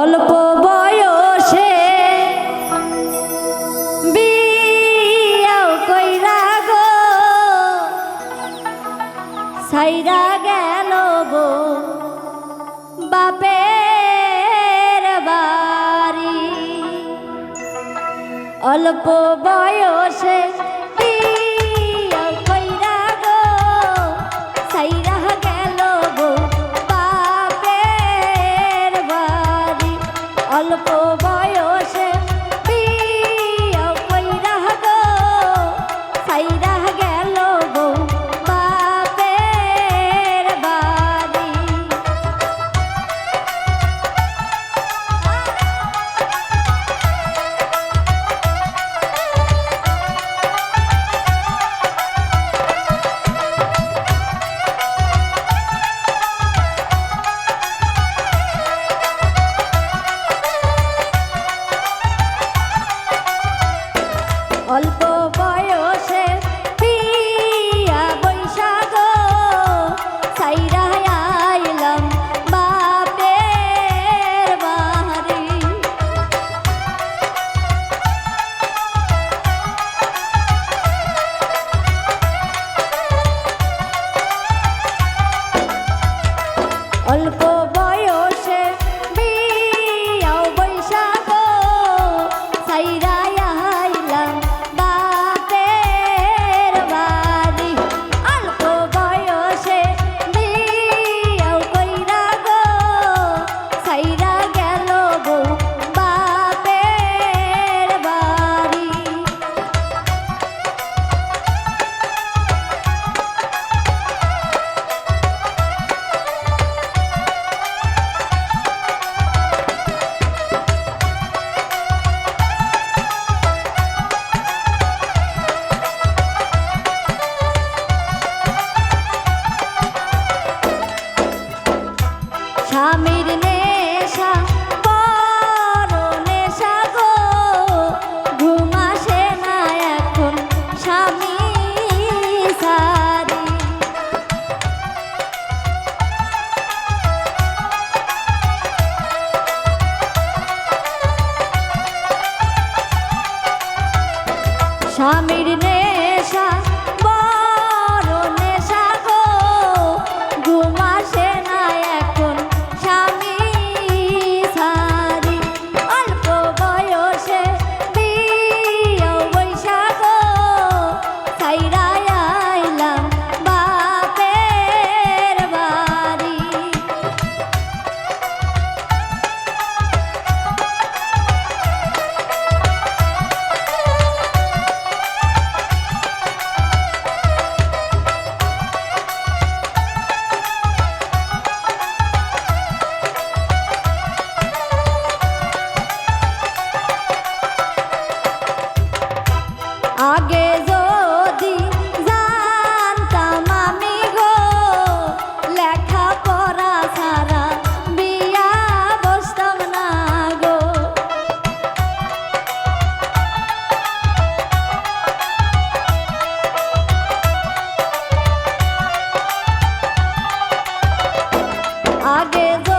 অল্প বয়সে বিয়াও কইরা গো সাইরা গেল গো বাপের বাড়ি। অল্প বয়সে অল্প স্বামীর 别走。